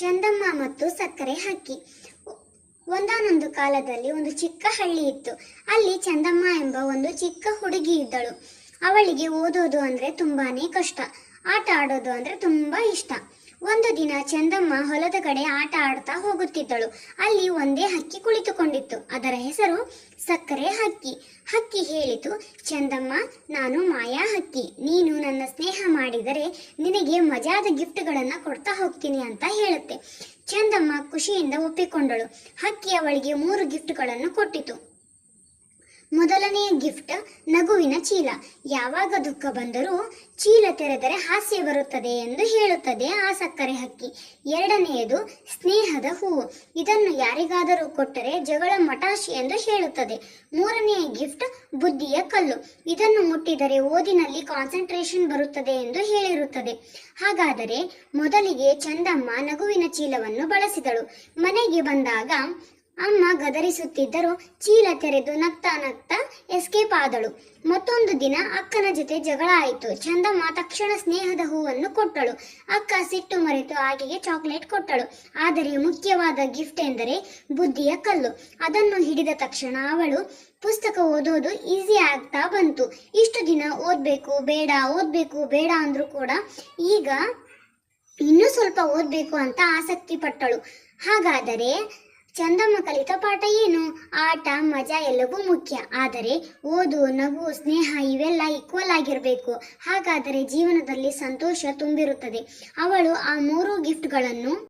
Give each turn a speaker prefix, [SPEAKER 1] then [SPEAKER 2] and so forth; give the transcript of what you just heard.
[SPEAKER 1] ಚಂದಮ್ಮ ಮತ್ತು ಸಕ್ಕರೆ ಹಕ್ಕಿ ಒಂದಾನೊಂದು ಕಾಲದಲ್ಲಿ ಒಂದು ಚಿಕ್ಕ ಹಳ್ಳಿ ಇತ್ತು. ಅಲ್ಲಿ ಚಂದಮ್ಮ ಎಂಬ ಒಂದು ಚಿಕ್ಕ ಹುಡುಗಿ ಇದ್ದಳು. ಅವಳಿಗೆ ಓದೋದು ಅಂದ್ರೆ ತುಂಬಾನೇ ಕಷ್ಟ. ಆಟ ಆಡೋದು ಅಂದ್ರೆ ತುಂಬಾ ಇಷ್ಟ. ಒಂದು ದಿನ ಚಂದಮ್ಮ ಹೊಲದ ಕಡೆ ಆಟ ಆಡ್ತಾ ಹೋಗುತ್ತಿದ್ದಳು. ಅಲ್ಲಿ ಒಂದೇ ಹಕ್ಕಿ ಕುಳಿತುಕೊಂಡಿತ್ತು. ಅದರ ಹೆಸರು ಸಕ್ಕರೆ ಹಕ್ಕಿ. ಹಕ್ಕಿ ಹೇಳಿತು, ಚಂದಮ್ಮ, ನಾನು ಮಾಯಾ ಹಕ್ಕಿ. ನೀನು ನನ್ನ ಸ್ನೇಹ ಮಾಡಿದರೆ ನಿನಗೆ ಮಜಾದ ಗಿಫ್ಟ್ಗಳನ್ನು ಕೊಡ್ತಾ ಹೋಗ್ತೀನಿ ಅಂತ ಹೇಳುತ್ತೆ. ಚಂದಮ್ಮ ಖುಷಿಯಿಂದ ಒಪ್ಪಿಕೊಂಡಳು. ಹಕ್ಕಿ ಅವಳಿಗೆ ಮೂರು ಗಿಫ್ಟ್ಗಳನ್ನು ಕೊಟ್ಟಿತು. ಮೊದಲನೆಯ ಗಿಫ್ಟ್ ನಗುವಿನ ಚೀಲ. ಯಾವಾಗ ದುಃಖ ಬಂದರೂ ಚೀಲ ತೆರೆದರೆ ಹಾಸ್ಯ ಬರುತ್ತದೆ ಎಂದು ಹೇಳುತ್ತದೆ ಆ ಸಕ್ಕರೆ ಹಕ್ಕಿ. ಎರಡನೆಯದು ಸ್ನೇಹದ ಹೂವು. ಇದನ್ನು ಯಾರಿಗಾದರೂ ಕೊಟ್ಟರೆ ಜಗಳ ಮಟಾಶ್ ಎಂದು ಹೇಳುತ್ತದೆ. ಮೂರನೆಯ ಗಿಫ್ಟ್ ಬುದ್ಧಿಯ ಕಲ್ಲು. ಇದನ್ನು ಮುಟ್ಟಿದರೆ ಓದಿನಲ್ಲಿ ಕಾನ್ಸಂಟ್ರೇಷನ್ ಬರುತ್ತದೆ ಎಂದು ಹೇಳಿರುತ್ತದೆ. ಹಾಗಾದರೆ ಮೊದಲಿಗೆ ಚಂದಮ್ಮ ನಗುವಿನ ಚೀಲವನ್ನು ಬಳಸಿದಳು. ಮನೆಗೆ ಬಂದಾಗ ಅಮ್ಮ ಗದರಿಸುತ್ತಿದ್ದರೂ ಚೀಲ ತೆರೆದು ನಗ್ತಾ ನಗ್ತಾ ಎಸ್ಕೇಪ್ ಆದಳು. ಮತ್ತೊಂದು ದಿನ ಅಕ್ಕನ ಜೊತೆ ಜಗಳ ಆಯಿತು. ಚಂದಮ್ಮ ತಕ್ಷಣ ಸ್ನೇಹದ ಹೂವನ್ನು ಕೊಟ್ಟಳು. ಅಕ್ಕ ಸಿಟ್ಟು ಮರೆತು ಆಕೆಗೆ ಚಾಕ್ಲೇಟ್ ಕೊಟ್ಟಳು. ಆದರೆ ಮುಖ್ಯವಾದ ಗಿಫ್ಟ್ ಎಂದರೆ ಬುದ್ಧಿಯ ಕಲ್ಲು. ಅದನ್ನು ಹಿಡಿದ ತಕ್ಷಣ ಅವಳು ಪುಸ್ತಕ ಓದೋದು ಈಸಿ ಆಗ್ತಾ ಬಂತು. ಇಷ್ಟು ದಿನ ಓದ್ಬೇಕು, ಬೇಡ ಓದ್ಬೇಕು, ಬೇಡ ಅಂದರೂ ಕೂಡ ಈಗ ಇನ್ನೂ ಸ್ವಲ್ಪ ಓದ್ಬೇಕು ಅಂತ ಆಸಕ್ತಿ ಪಟ್ಟಳು. ಹಾಗಾದರೆ ಚಂದಮ್ಮ ಕಲಿತ ಪಾಠ ಏನು? ಆಟ, ಮಜಾ ಎಲ್ಲವೂ ಮುಖ್ಯ. ಆದರೆ ಓದು, ನಗು, ಸ್ನೇಹ ಇವೆಲ್ಲ ಈಕ್ವಲ್ ಆಗಿರಬೇಕು. ಹಾಗಾದರೆ ಜೀವನದಲ್ಲಿ ಸಂತೋಷ ತುಂಬಿರುತ್ತದೆ. ಅವಳು ಆ ಮೂರು ಗಿಫ್ಟ್ಗಳನ್ನು